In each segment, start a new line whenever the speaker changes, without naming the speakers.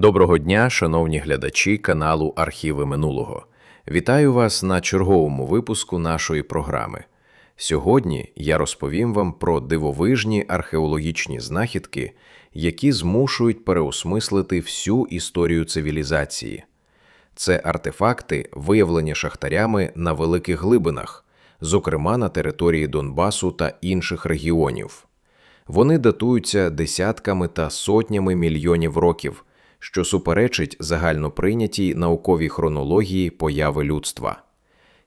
Доброго дня, шановні глядачі каналу Архіви минулого. Вітаю вас на черговому випуску нашої програми. Сьогодні я розповім вам про дивовижні археологічні знахідки, які змушують переосмислити всю історію цивілізації. Це артефакти, виявлені шахтарями на великих глибинах, зокрема на території Донбасу та інших регіонів. Вони датуються десятками та сотнями мільйонів років, що суперечить загальноприйнятій науковій хронології появи людства.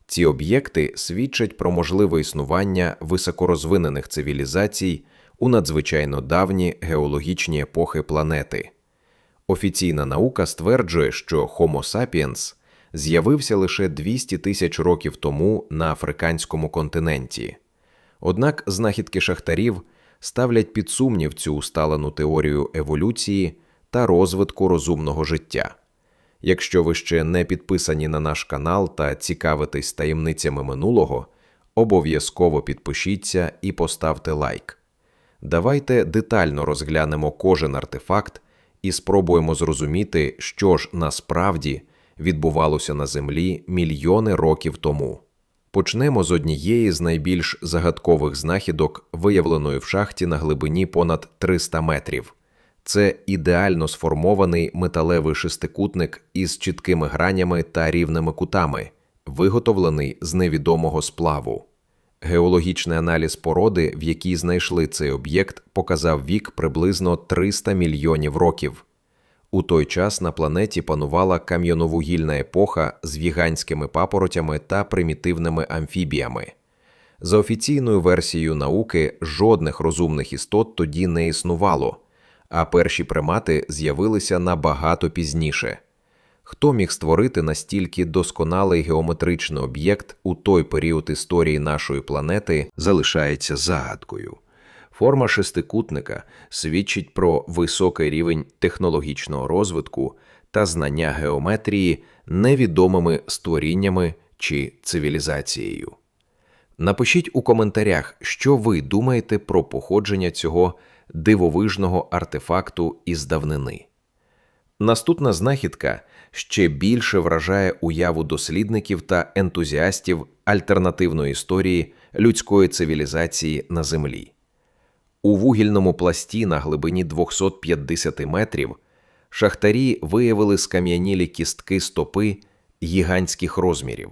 Ці об'єкти свідчать про можливе існування високорозвинених цивілізацій у надзвичайно давні геологічні епохи планети. Офіційна наука стверджує, що Homo sapiens з'явився лише 200 тисяч років тому на африканському континенті. Однак знахідки шахтарів ставлять під сумнів цю усталену теорію еволюції та розвитку розумного життя. Якщо ви ще не підписані на наш канал та цікавитесь таємницями минулого, обов'язково підпишіться і поставте лайк. Давайте детально розглянемо кожен артефакт і спробуємо зрозуміти, що ж насправді відбувалося на Землі мільйони років тому. Почнемо з однієї з найбільш загадкових знахідок, виявленої в шахті на глибині понад 300 метрів. Це ідеально сформований металевий шестикутник із чіткими гранями та рівними кутами, виготовлений з невідомого сплаву. Геологічний аналіз породи, в якій знайшли цей об'єкт, показав вік приблизно 300 мільйонів років. У той час на планеті панувала кам'яновугільна епоха з віганськими папоротями та примітивними амфібіями. За офіційною версією науки, жодних розумних істот тоді не існувало, а перші примати з'явилися набагато пізніше. Хто міг створити настільки досконалий геометричний об'єкт у той період історії нашої планети, залишається загадкою. Форма шестикутника свідчить про високий рівень технологічного розвитку та знання геометрії невідомими створіннями чи цивілізацією. Напишіть у коментарях, що ви думаєте про походження цього дивовижного артефакту із давнини. Наступна знахідка ще більше вражає уяву дослідників та ентузіастів альтернативної історії людської цивілізації на Землі. У вугільному пласті на глибині 250 метрів шахтарі виявили скам'янілі кістки стопи гігантських розмірів.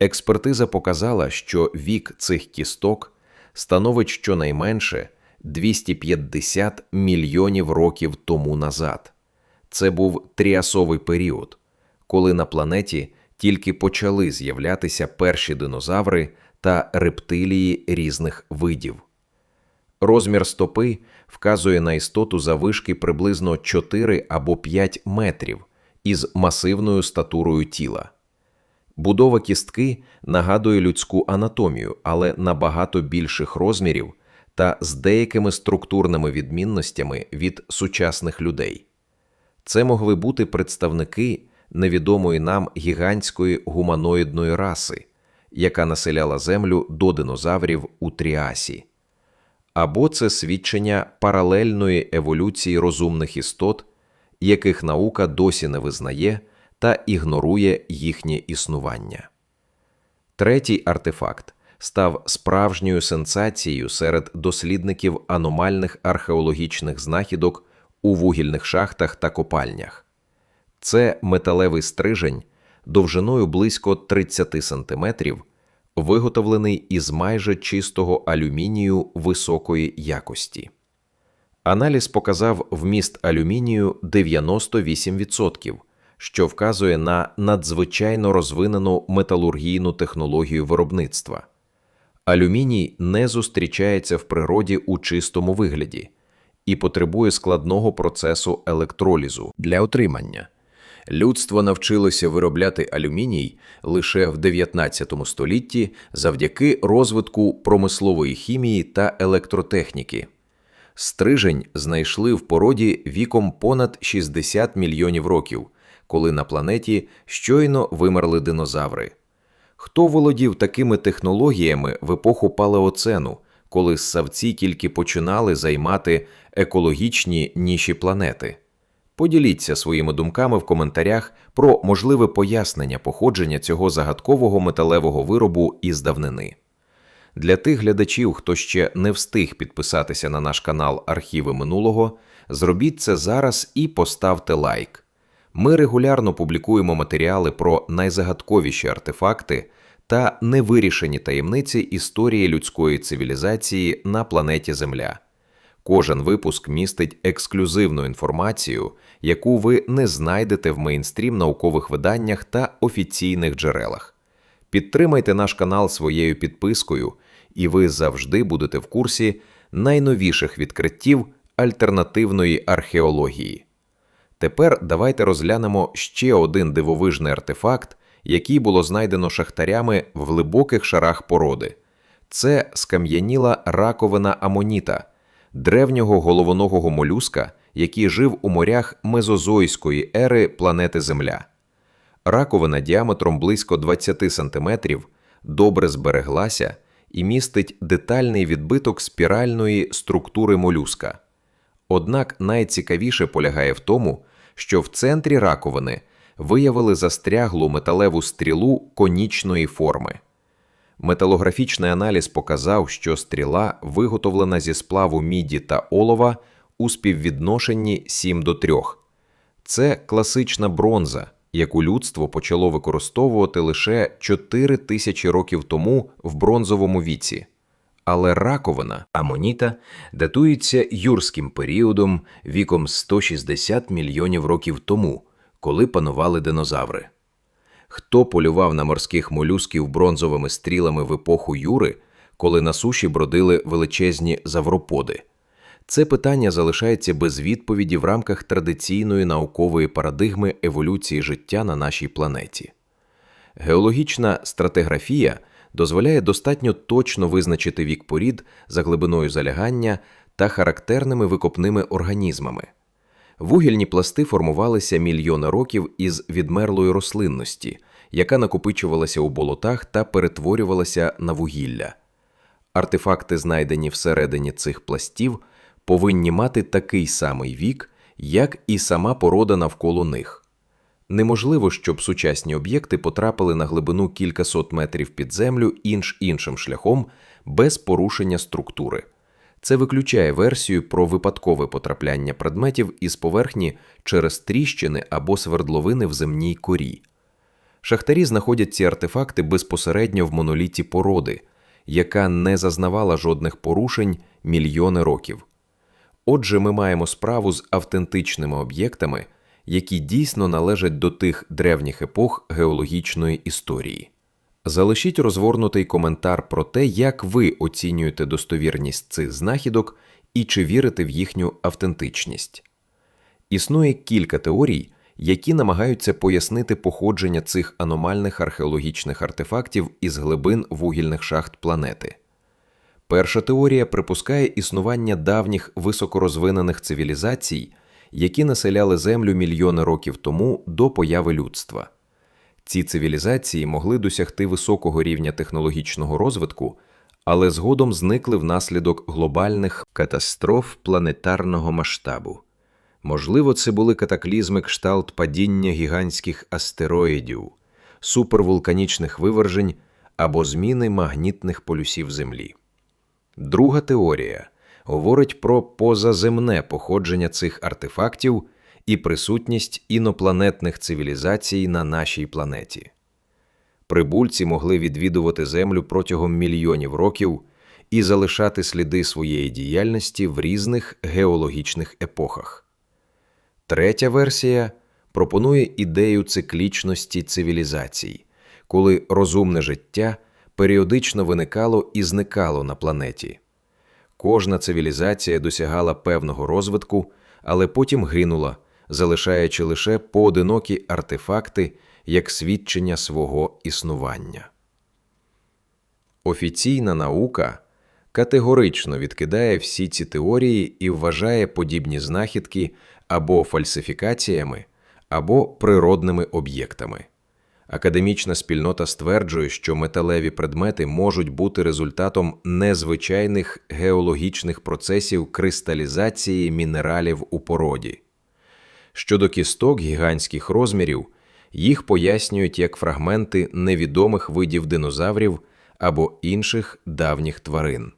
Експертиза показала, що вік цих кісток становить щонайменше 250 мільйонів років тому назад. Це був тріасовий період, коли на планеті тільки почали з'являтися перші динозаври та рептилії різних видів. Розмір стопи вказує на істоту завишки приблизно 4 або 5 метрів із масивною статурою тіла. Будова кістки нагадує людську анатомію, але набагато більших розмірів та з деякими структурними відмінностями від сучасних людей. Це могли бути представники невідомої нам гігантської гуманоїдної раси, яка населяла Землю до динозаврів у Тріасі, або це свідчення паралельної еволюції розумних істот, яких наука досі не визнає та ігнорує їхнє існування. Третій артефакт став справжньою сенсацією серед дослідників аномальних археологічних знахідок у вугільних шахтах та копальнях. Це металевий стрижень довжиною близько 30 см, виготовлений із майже чистого алюмінію високої якості. Аналіз показав вміст алюмінію 98%, що вказує на надзвичайно розвинену металургійну технологію виробництва. Алюміній не зустрічається в природі у чистому вигляді і потребує складного процесу електролізу для отримання. Людство навчилося виробляти алюміній лише в 19 столітті завдяки розвитку промислової хімії та електротехніки. Стрижень знайшли в породі віком понад 60 мільйонів років, коли на планеті щойно вимерли динозаври. Хто володів такими технологіями в епоху палеоцену, коли ссавці тільки починали займати екологічні ніші планети? Поділіться своїми думками в коментарях про можливе пояснення походження цього загадкового металевого виробу із давнини. Для тих глядачів, хто ще не встиг підписатися на наш канал Архіви минулого, зробіть це зараз і поставте лайк. Ми регулярно публікуємо матеріали про найзагадковіші артефакти та невирішені таємниці історії людської цивілізації на планеті Земля. Кожен випуск містить ексклюзивну інформацію, яку ви не знайдете в мейнстрім наукових виданнях та офіційних джерелах. Підтримайте наш канал своєю підпискою, і ви завжди будете в курсі найновіших відкриттів альтернативної археології. Тепер давайте розглянемо ще один дивовижний артефакт, який було знайдено шахтарями в глибоких шарах породи. Це скам'яніла раковина амоніта, древнього головоногого молюска, який жив у морях мезозойської ери планети Земля. Раковина діаметром близько 20 см добре збереглася і містить детальний відбиток спіральної структури молюска. Однак найцікавіше полягає в тому, що в центрі раковини виявили застряглу металеву стрілу конічної форми. Металографічний аналіз показав, що стріла виготовлена зі сплаву міді та олова у співвідношенні 7 до 3. Це класична бронза, яку людство почало використовувати лише 4 тисячі років тому в бронзовому віці. Але раковина амоніта датується юрським періодом віком 160 мільйонів років тому, коли панували динозаври. Хто полював на морських молюсків бронзовими стрілами в епоху Юри, коли на суші бродили величезні завроподи? Це питання залишається без відповіді в рамках традиційної наукової парадигми еволюції життя на нашій планеті. Геологічна стратиграфія дозволяє достатньо точно визначити вік порід за глибиною залягання та характерними викопними організмами. Вугільні пласти формувалися мільйони років із відмерлої рослинності, яка накопичувалася у болотах та перетворювалася на вугілля. Артефакти, знайдені всередині цих пластів, повинні мати такий самий вік, як і сама порода навколо них. Неможливо, щоб сучасні об'єкти потрапили на глибину кількасот метрів під землю інш іншим шляхом без порушення структури. Це виключає версію про випадкове потрапляння предметів із поверхні через тріщини або свердловини в земній корі. Шахтарі знаходять ці артефакти безпосередньо в моноліті породи, яка не зазнавала жодних порушень мільйони років. Отже, ми маємо справу з автентичними об'єктами, які дійсно належать до тих древніх епох геологічної історії. Залишіть розгорнутий коментар про те, як ви оцінюєте достовірність цих знахідок і чи вірите в їхню автентичність. Існує кілька теорій, які намагаються пояснити походження цих аномальних археологічних артефактів із глибин вугільних шахт планети. Перша теорія припускає існування давніх високорозвинених цивілізацій, які населяли Землю мільйони років тому до появи людства. Ці цивілізації могли досягти високого рівня технологічного розвитку, але згодом зникли внаслідок глобальних катастроф планетарного масштабу. Можливо, це були катаклізми кшталт падіння гігантських астероїдів, супервулканічних вивержень або зміни магнітних полюсів Землі. Друга теорія говорить про позаземне походження цих артефактів і присутність інопланетних цивілізацій на нашій планеті. Прибульці могли відвідувати Землю протягом мільйонів років і залишати сліди своєї діяльності в різних геологічних епохах. Третя версія пропонує ідею циклічності цивілізацій, коли розумне життя періодично виникало і зникало на планеті. Кожна цивілізація досягала певного розвитку, але потім гинула, залишаючи лише поодинокі артефакти як свідчення свого існування. Офіційна наука категорично відкидає всі ці теорії і вважає подібні знахідки або фальсифікаціями, або природними об'єктами. Академічна спільнота стверджує, що металеві предмети можуть бути результатом незвичайних геологічних процесів кристалізації мінералів у породі. Щодо кісток гігантських розмірів, їх пояснюють як фрагменти невідомих видів динозаврів або інших давніх тварин.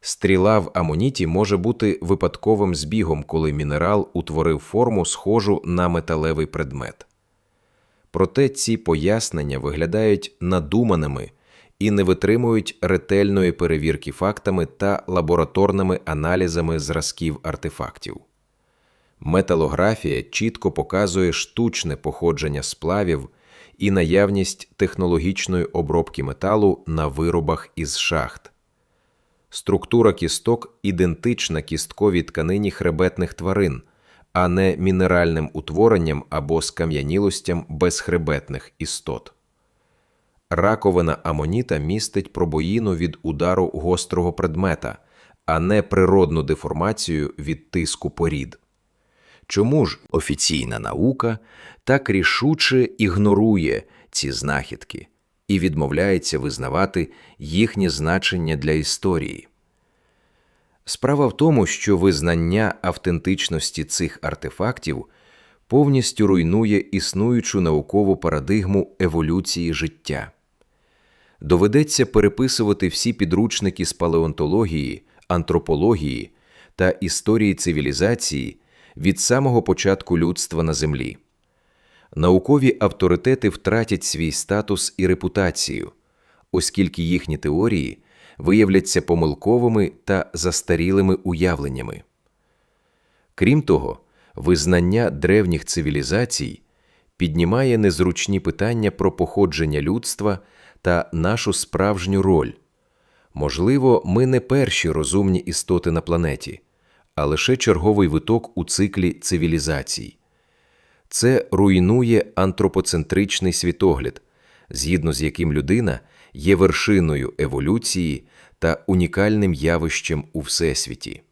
Стріла в амоніті може бути випадковим збігом, коли мінерал утворив форму, схожу на металевий предмет. Проте ці пояснення виглядають надуманими і не витримують ретельної перевірки фактами та лабораторними аналізами зразків артефактів. Металографія чітко показує штучне походження сплавів і наявність технологічної обробки металу на виробах із шахт. Структура кісток ідентична кістковій тканині хребетних тварин, а не мінеральним утворенням або скам'янілостям безхребетних істот. Раковина амоніта містить пробоїну від удару гострого предмета, а не природну деформацію від тиску порід. Чому ж офіційна наука так рішуче ігнорує ці знахідки і відмовляється визнавати їхнє значення для історії? Справа в тому, що визнання автентичності цих артефактів повністю руйнує існуючу наукову парадигму еволюції життя. Доведеться переписувати всі підручники з палеонтології, антропології та історії цивілізації від самого початку людства на Землі. Наукові авторитети втратять свій статус і репутацію, оскільки їхні теорії виявляться помилковими та застарілими уявленнями. Крім того, визнання древніх цивілізацій піднімає незручні питання про походження людства та нашу справжню роль. Можливо, ми не перші розумні істоти на планеті, а лише черговий виток у циклі цивілізацій. Це руйнує антропоцентричний світогляд, згідно з яким людина є вершиною еволюції та унікальним явищем у всесвіті.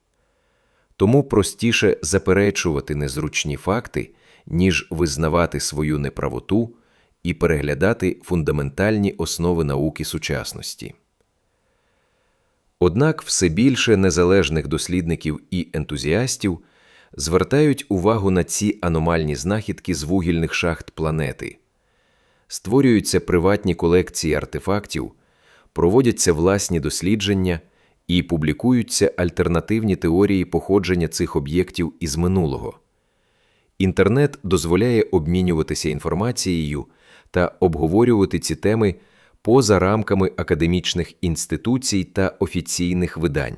Тому простіше заперечувати незручні факти, ніж визнавати свою неправоту і переглядати фундаментальні основи науки сучасності. Однак все більше незалежних дослідників і ентузіастів звертають увагу на ці аномальні знахідки з вугільних шахт планети. Створюються приватні колекції артефактів, проводяться власні дослідження і публікуються альтернативні теорії походження цих об'єктів із минулого. Інтернет дозволяє обмінюватися інформацією та обговорювати ці теми поза рамками академічних інституцій та офіційних видань.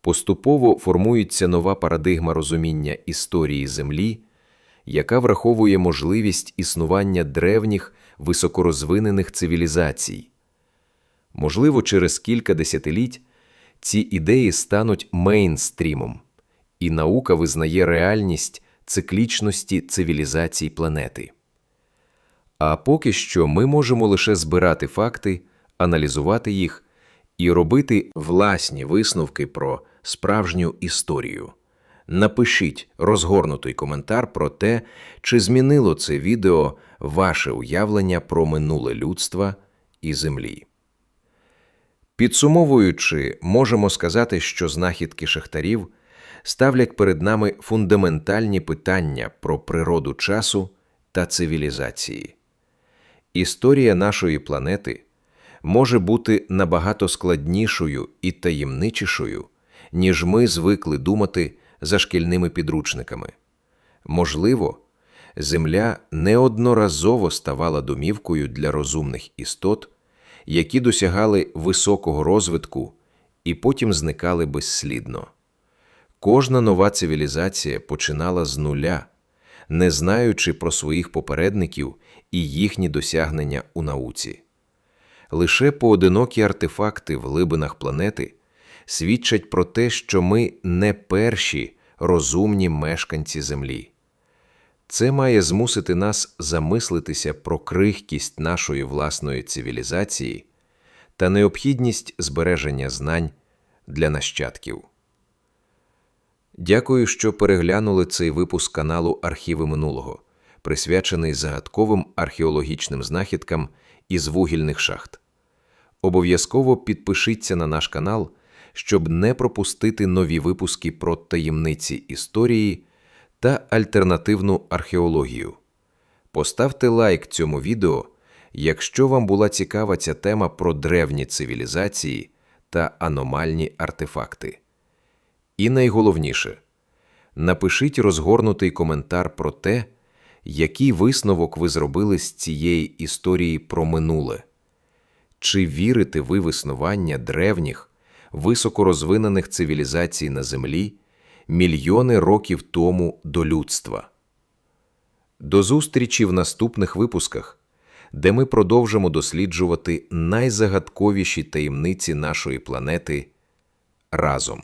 Поступово формується нова парадигма розуміння історії Землі, яка враховує можливість існування древніх високорозвинених цивілізацій. Можливо, через кілька десятиліть ці ідеї стануть мейнстрімом, і наука визнає реальність циклічності цивілізацій планети. А поки що ми можемо лише збирати факти, аналізувати їх і робити власні висновки про справжню історію. Напишіть розгорнутий коментар про те, чи змінило це відео ваше уявлення про минуле людства і Землі. Підсумовуючи, можемо сказати, що знахідки шахтарів ставлять перед нами фундаментальні питання про природу часу та цивілізації. Історія нашої планети може бути набагато складнішою і таємничішою, ніж ми звикли думати за шкільними підручниками. Можливо, Земля неодноразово ставала домівкою для розумних істот, які досягали високого розвитку і потім зникали безслідно. Кожна нова цивілізація починала з нуля, не знаючи про своїх попередників і їхні досягнення у науці. Лише поодинокі артефакти в глибинах планети свідчать про те, що ми не перші розумні мешканці Землі. Це має змусити нас замислитися про крихкість нашої власної цивілізації та необхідність збереження знань для нащадків. Дякую, що переглянули цей випуск каналу Архіви минулого, присвячений загадковим археологічним знахідкам із вугільних шахт. Обов'язково підпишіться на наш канал, щоб не пропустити нові випуски про таємниці історії та альтернативну археологію. Поставте лайк цьому відео, якщо вам була цікава ця тема про древні цивілізації та аномальні артефакти. І найголовніше, напишіть розгорнутий коментар про те, який висновок ви зробили з цієї історії про минуле. Чи вірите ви в існування древніх, високорозвинених цивілізацій на Землі мільйони років тому до людства? До зустрічі в наступних випусках, де ми продовжимо досліджувати найзагадковіші таємниці нашої планети разом.